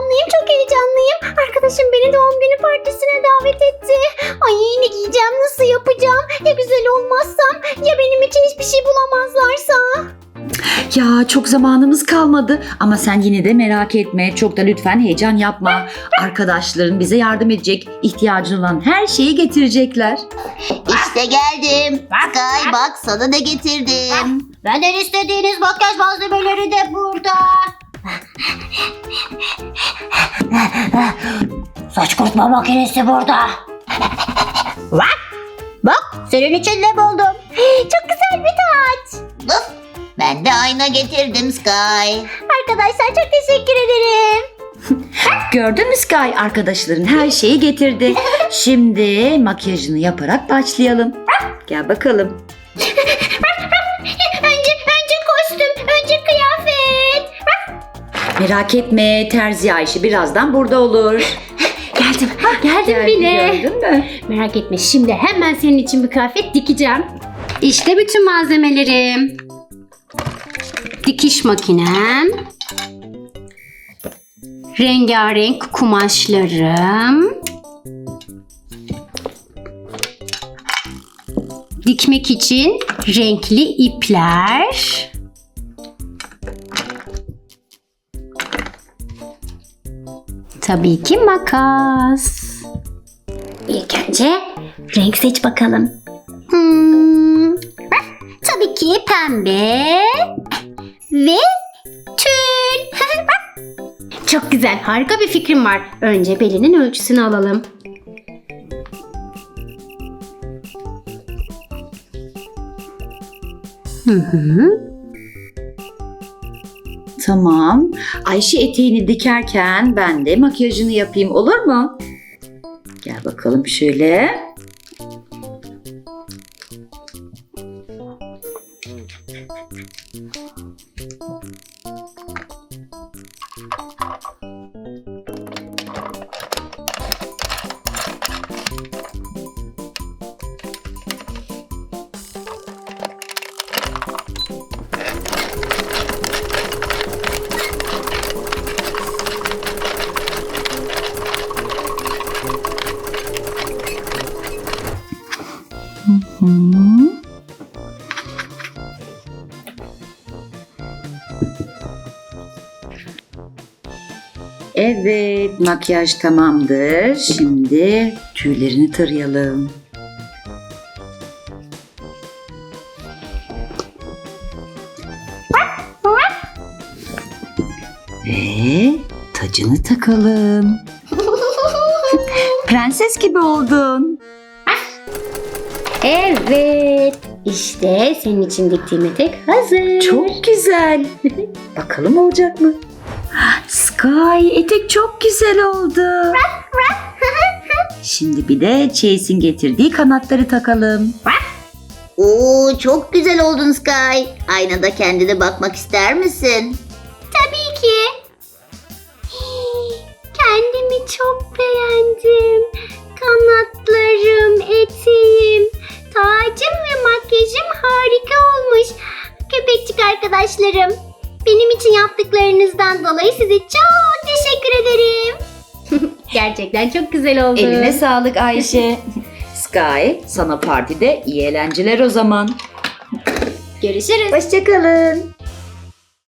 heyecanlıyım, çok heyecanlıyım. Arkadaşım beni doğum günü partisine davet etti. Ay ne giyeceğim, nasıl yapacağım? Ya güzel olmazsam? Ya benim için hiçbir şey bulamazlarsa? Ya çok zamanımız kalmadı ama sen yine de merak etme. Çok da lütfen heyecan yapma. Arkadaşların bize yardım edecek. İhtiyacın olan her şeyi getirecekler. İşte geldim. Sky bak sana ne getirdim. Benden istediğiniz makyaj malzemeleri de burada. Saç kurutma makinesi burada. Bak, bak senin için ne buldum. Çok güzel bir taç. Dur. Ben de ayna getirdim Sky. Arkadaşlar çok teşekkür ederim. Gördün mü Sky? Arkadaşların her şeyi getirdi. Şimdi makyajını yaparak başlayalım. Gel bakalım. Merak etme terzi Ayşe birazdan burada olur. Geldim, geldim Geldi, bile. Gördün mü? Merak etme şimdi hemen senin için bir kıyafet dikeceğim. İşte bütün malzemelerim. Dikiş makinem. Rengarenk kumaşlarım. Dikmek için renkli ipler. Tabii ki makas. İlk önce renk seç bakalım. Hmm, tabii ki pembe ve tül. Çok güzel, harika bir fikrim var. Önce belinin ölçüsünü alalım. Hı hı. Tamam. Ayşe eteğini dikerken ben de makyajını yapayım olur mu? Gel bakalım şöyle. Evet, makyaj tamamdır. Şimdi tüylerini tarayalım. Ve tacını takalım. Prenses gibi oldun. Evet, işte senin için diktiğim etek hazır. Çok güzel. Bakalım olacak mı? Sky etek çok güzel oldu. Şimdi bir de Chase'in getirdiği kanatları takalım. Oo çok güzel oldun Sky. Aynada kendine bakmak ister misin? Tabii ki. Kendimi çok beğendim. Kanatlarım, arkadaşlarım, benim için yaptıklarınızdan dolayı size çok teşekkür ederim. Gerçekten çok güzel oldu. Eline sağlık Ayşe. Sky sana partide iyi eğlenceler o zaman. Görüşürüz. Hoşçakalın.